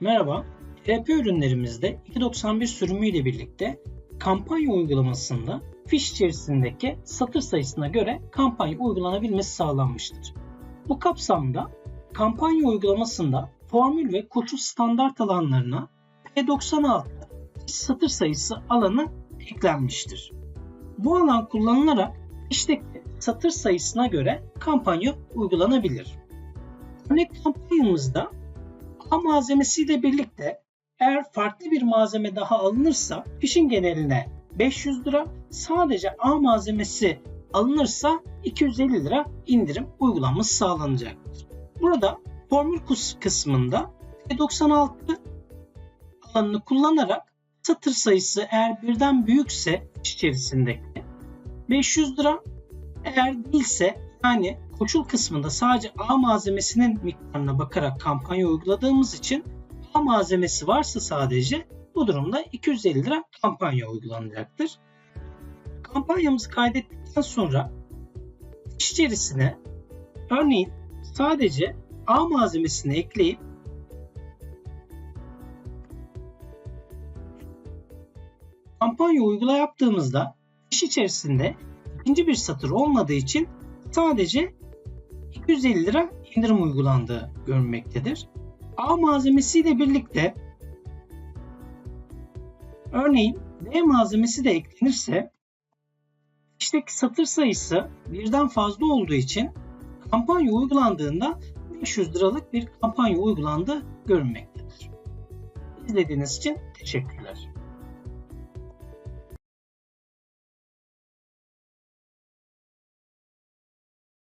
Merhaba, TP ürünlerimizde 291 sürümüyle birlikte kampanya uygulamasında fiş içerisindeki satır sayısına göre kampanya uygulanabilmesi sağlanmıştır. Bu kapsamda kampanya uygulamasında formül ve koşul standart alanlarına P96 fiş satır sayısı alanı eklenmiştir. Bu alan kullanılarak fişteki satır sayısına göre kampanya uygulanabilir. Örnek kampanyamızda A malzemesiyle birlikte eğer farklı bir malzeme daha alınırsa fişin geneline 500 lira, sadece A malzemesi alınırsa 250 lira indirim uygulanması sağlanacaktır. Burada formül kısmında T96 alanını kullanarak satır sayısı eğer birden büyükse içerisindeki 500 lira, eğer değilse yani koşul kısmında sadece A malzemesinin miktarına bakarak kampanya uyguladığımız için A malzemesi varsa sadece bu durumda 250 lira kampanya uygulanacaktır. Kampanyamızı kaydettikten sonra iş içerisine örneğin sadece A malzemesini ekleyip kampanya uygula yaptığımızda iş içerisinde ikinci bir satır olmadığı için sadece 250 lira indirim uygulandığı görünmektedir. A malzemesiyle birlikte örneğin B malzemesi de eklenirse işteki satır sayısı birden fazla olduğu için kampanya uygulandığında 500 liralık bir kampanya uygulandığı görünmektedir. İzlediğiniz için teşekkürler.